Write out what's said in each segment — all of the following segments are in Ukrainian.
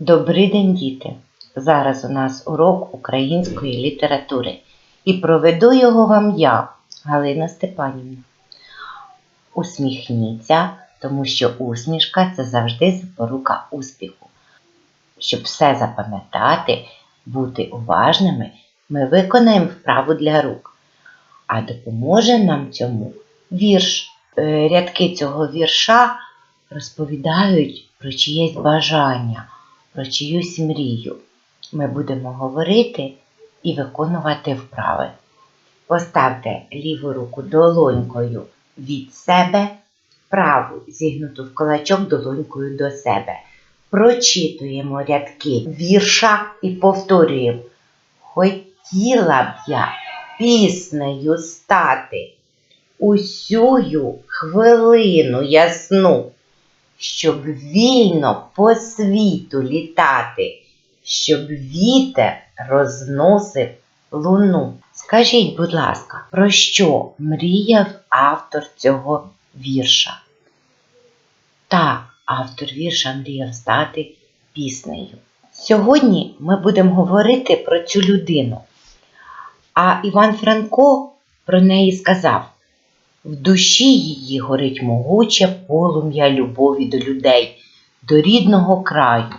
Добрий день, діти! Зараз у нас урок української літератури і проведу його вам я, Галина Степанівна. Усміхніться, тому що усмішка це завжди запорука успіху. Щоб все запам'ятати, бути уважними, ми виконаємо вправу для рук. А допоможе нам цьому вірш. Е, Рядки цього вірша розповідають про чиєсь бажання, про чиюсь мрію. Ми будемо говорити і виконувати вправи. Поставте ліву руку долонькою від себе, праву зігнуту в кулачок долонькою до себе. Прочитуємо рядки вірша і повторюємо. Хотіла б я піснею стати усю хвилину ясну, щоб вільно по світу літати, щоб вітер розносив луну. Скажіть, будь ласка, про що мріяв автор цього вірша? Так, автор вірша мріяв стати піснею. Сьогодні ми будемо говорити про цю людину. А Іван Франко про неї сказав: в душі її горить могуче полум'я любові до людей, до рідного краю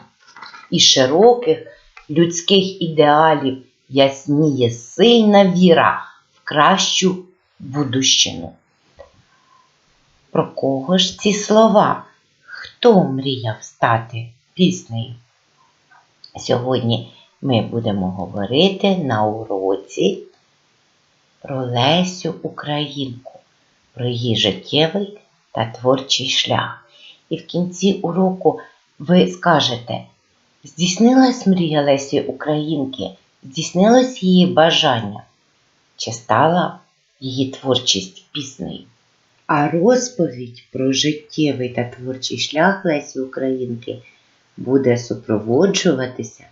і широких людських ідеалів ясніє сильна віра в кращу будущину. Про кого ж ці слова? Хто мріяв стати піснею? Сьогодні ми будемо говорити на уроці про Лесю Українку, про її життєвий та творчий шлях. І в кінці уроку ви скажете, здійснилась мрія Лесі Українки, здійснилось її бажання, чи стала її творчість піснею? А розповідь про життєвий та творчий шлях Лесі Українки буде супроводжуватися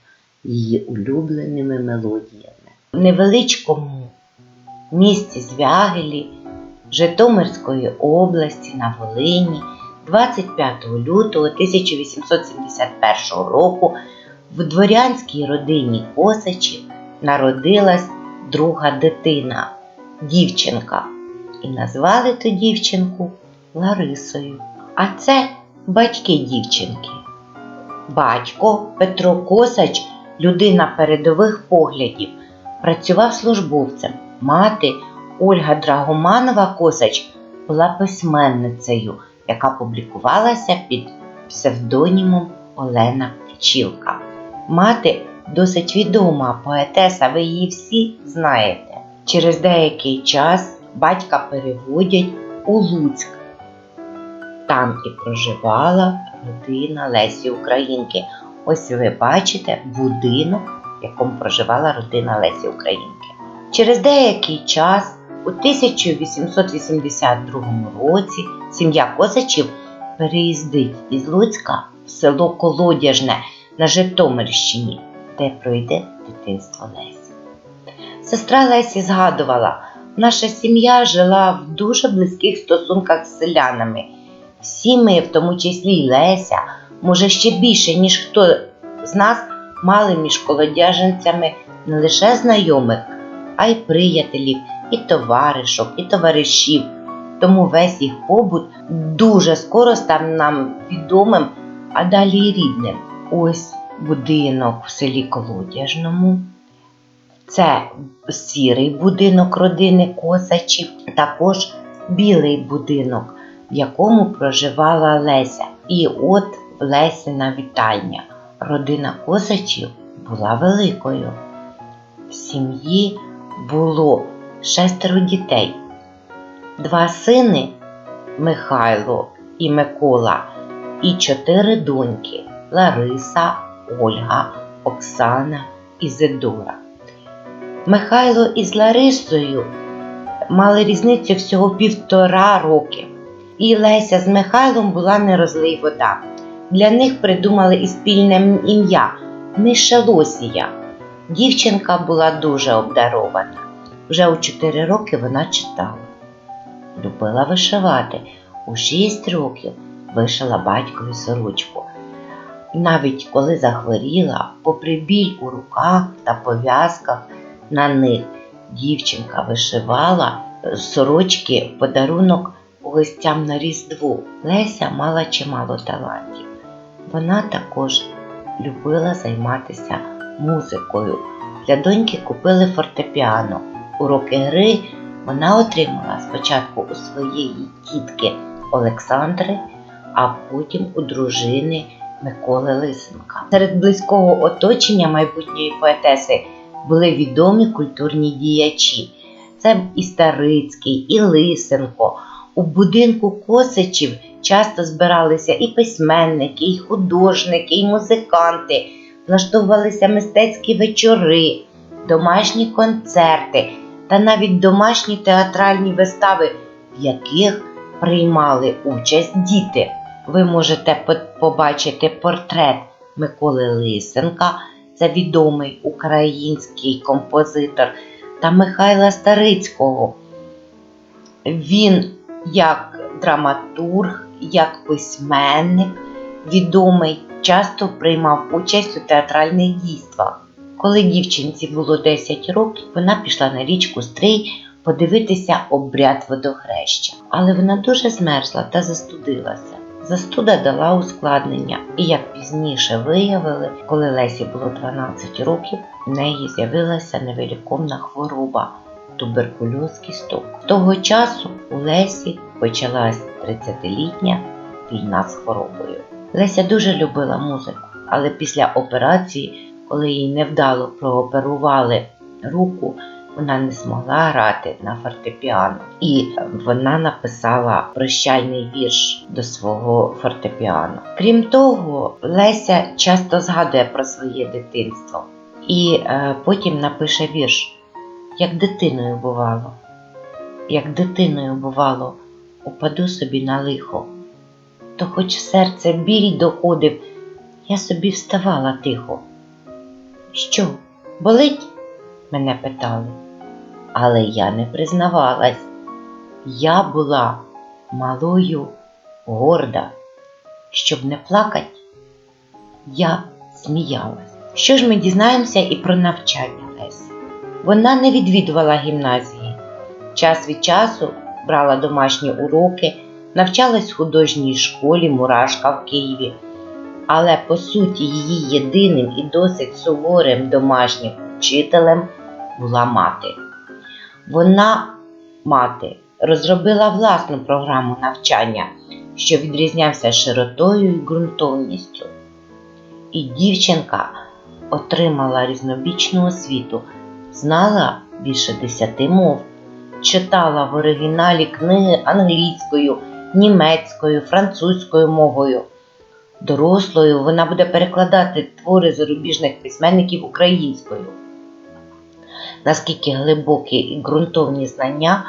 її улюбленими мелодіями. В невеличкому місті Звягелі Житомирської області на Волині 25 лютого 1871 року в дворянській родині Косачів народилась друга дитина, дівчинка, і назвали ту дівчинку Ларисою. А це батьки дівчинки. Батько Петро Косач, людина передових поглядів, працював службовцем. Мати Ольга Драгоманова Косач була письменницею, яка публікувалася під псевдонімом Олена Пчілка. Мати досить відома поетеса, ви її всі знаєте. Через деякий час батька переводять у Луцьк. Там і проживала родина Лесі Українки. Ось ви бачите будинок, в якому проживала родина Лесі Українки. Через деякий час, у 1882 році, сім'я Косачів переїздить із Луцька в село Колодяжне на Житомирщині, де пройде дитинство Лесі. Сестра Лесі згадувала, наша сім'я жила в дуже близьких стосунках з селянами. Всі ми, в тому числі й Леся, може ще більше, ніж хто з нас мали між колодяженцями не лише знайомих, а й приятелів, і товаришок, і товаришів. Тому весь їх побут дуже скоро став нам відомим, а далі й рідним. Ось будинок в селі Колодяжному. Це сірий будинок родини Косачів, також білий будинок, в якому проживала Леся. І от Лесіна вітальня. Родина Косачів була великою. В сім'ї було шестеро дітей, два сини Михайло і Микола, і чотири доньки Лариса, Ольга, Оксана і Зидора. Михайло із Ларисою мали різницю всього півтора роки. І Леся з Михайлом була не розлий вода. Для них придумали і спільне ім'я Мишелосія. Дівчинка була дуже обдарована. Вже у 4 роки вона читала. Любила вишивати. У 6 років вишила батькові сорочку. Навіть коли захворіла, попри біль у руках та пов'язках на них дівчинка вишивала сорочки в подарунок гостям на Різдво. Леся мала чимало талантів. Вона також любила займатися музикою. Для доньки купили фортепіано. Уроки гри вона отримала спочатку у своєї тітки Олександри, а потім у дружини Миколи Лисенка. Серед близького оточення майбутньої поетеси були відомі культурні діячі. Це і Старицький, і Лисенко. У будинку Косичів часто збиралися і письменники, і художники, і музиканти, влаштовувалися мистецькі вечори, домашні концерти та навіть домашні театральні вистави, в яких приймали участь діти. Ви можете побачити портрет Миколи Лисенка, це відомий український композитор, та Михайла Старицького. Він як драматург, як письменник відомий, часто приймав участь у театральних дійствах. Коли дівчинці було 10 років, вона пішла на річку Стрий подивитися обряд водохреща. Але вона дуже змерзла та застудилася. Застуда дала ускладнення, і як пізніше виявили, коли Лесі було 12 років, в неї з'явилася невиліковна хвороба туберкульоз кісток. Того часу у Лесі почалась 30-літня війна з хворобою. Леся дуже любила музику, але після операції, коли їй невдало прооперували руку, вона не змогла грати на фортепіано. І вона написала прощальний вірш до свого фортепіано. Крім того, Леся часто згадує про своє дитинство і е, потім напише вірш як дитиною бувало, як дитиною бувало, упаду собі на лихо, то хоч серце біль доходив, я собі вставала тихо. Що, болить? мене питали, але я не признавалась. Я була малою горда, щоб не плакать, я сміялась. Що ж ми дізнаємося і про навчання Лесі? Вона не відвідувала гімназії. Час від часу брала домашні уроки, навчалась в художній школі Мурашка в Києві. Але по суті її єдиним і досить суворим домашнім вчителем була мати. Вона, мати, розробила власну програму навчання, що відрізнявся широтою і ґрунтовністю. І дівчинка отримала різнобічну освіту знала більше десяти мов, читала в оригіналі книги англійською, німецькою, французькою мовою. Дорослою вона буде перекладати твори зарубіжних письменників українською. Наскільки глибокі і ґрунтовні знання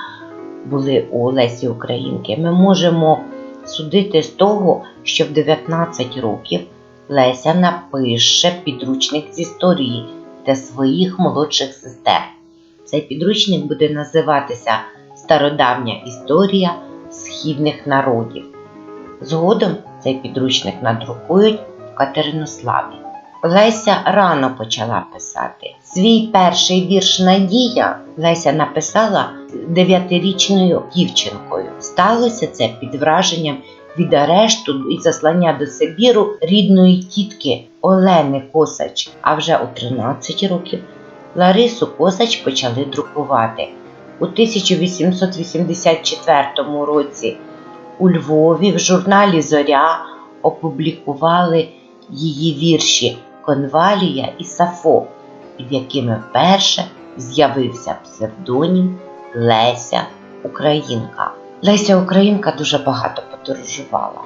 були у Лесі Українки, ми можемо судити з того, що в 19 років Леся напише підручник з історії для своїх молодших сестер. Цей підручник буде називатися Стародавня історія східних народів. Згодом цей підручник надрукують в Катеринославі. Леся рано почала писати. Свій перший вірш Надія Леся написала дев'ятирічною дівчинкою. Сталося це під враженням від арешту і заслання до Сибіру рідної тітки Олени Косач. А вже у 13 років Ларису Косач почали друкувати. У 1884 році у Львові в журналі Зоря опублікували її вірші Конвалія і Сафо, під якими вперше з'явився псевдонім Леся Українка. Леся Українка дуже багато подорожувала.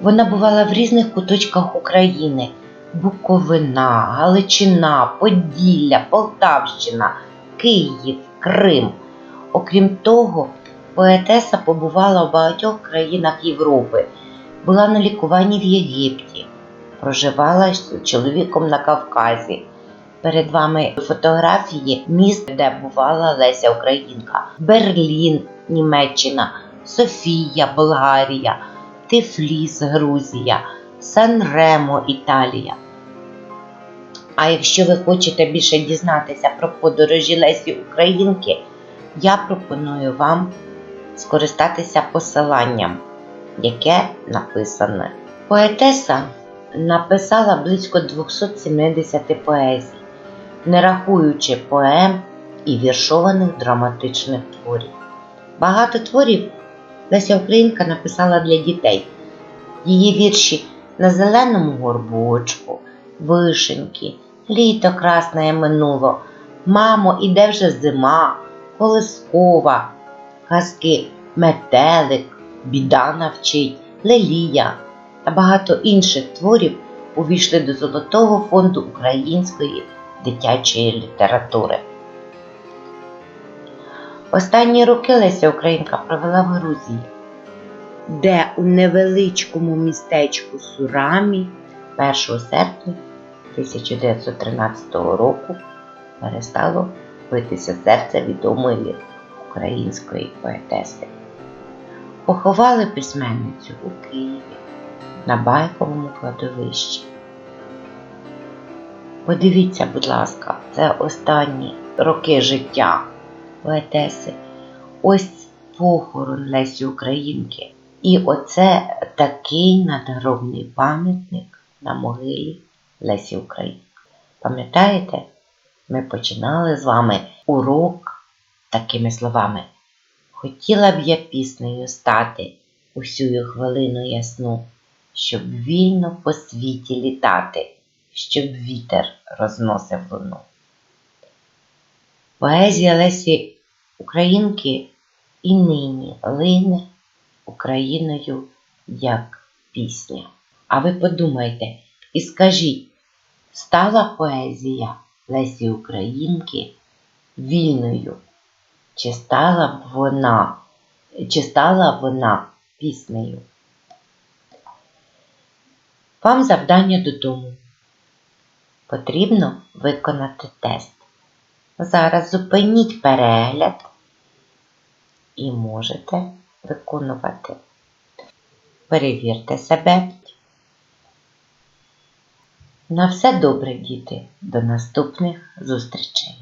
Вона бувала в різних куточках України: Буковина, Галичина, Поділля, Полтавщина, Київ, Крим. Окрім того, поетеса побувала в багатьох країнах Європи, була на лікуванні в Єгипті, проживала з чоловіком на Кавказі. Перед вами фотографії міст, де бувала Леся Українка, Берлін, Німеччина, Софія, Болгарія, Тифліс, Грузія, Сан-Ремо, Італія. А якщо ви хочете більше дізнатися про подорожі Лесі Українки, я пропоную вам скористатися посиланням, яке написане. Поетеса написала близько 270 поезій, не рахуючи поем і віршованих драматичних творів. Багато творів Леся Українка написала для дітей. Її вірші на зеленому горбочку, вишеньки, літо красне минуло, мамо, іде вже зима, колискова, казки метелик, біда навчить, лелія та багато інших творів увійшли до Золотого фонду української дитячої літератури. Останні роки Леся Українка провела в Грузії, де у невеличкому містечку Сурамі 1 серпня 1913 року перестало битися серце відомої української поетеси. Поховали письменницю у Києві на байковому кладовищі. Подивіться, будь ласка, це останні роки життя поетеси. Ось похорон Лесі Українки. І оце такий надгробний пам'ятник на могилі Лесі Українки. Пам'ятаєте, ми починали з вами урок такими словами. Хотіла б я піснею стати усю хвилину ясну, щоб вільно по світі літати, щоб вітер розносив луну. Поезія Лесі Українки і нині лине Україною як пісня. А ви подумайте і скажіть, стала поезія Лесі Українки вільною? Чи стала б вона, чи стала вона піснею? Вам завдання додому. Потрібно виконати тест. Зараз зупиніть перегляд і можете виконувати. Перевірте себе. На все добре, діти. До наступних зустрічей!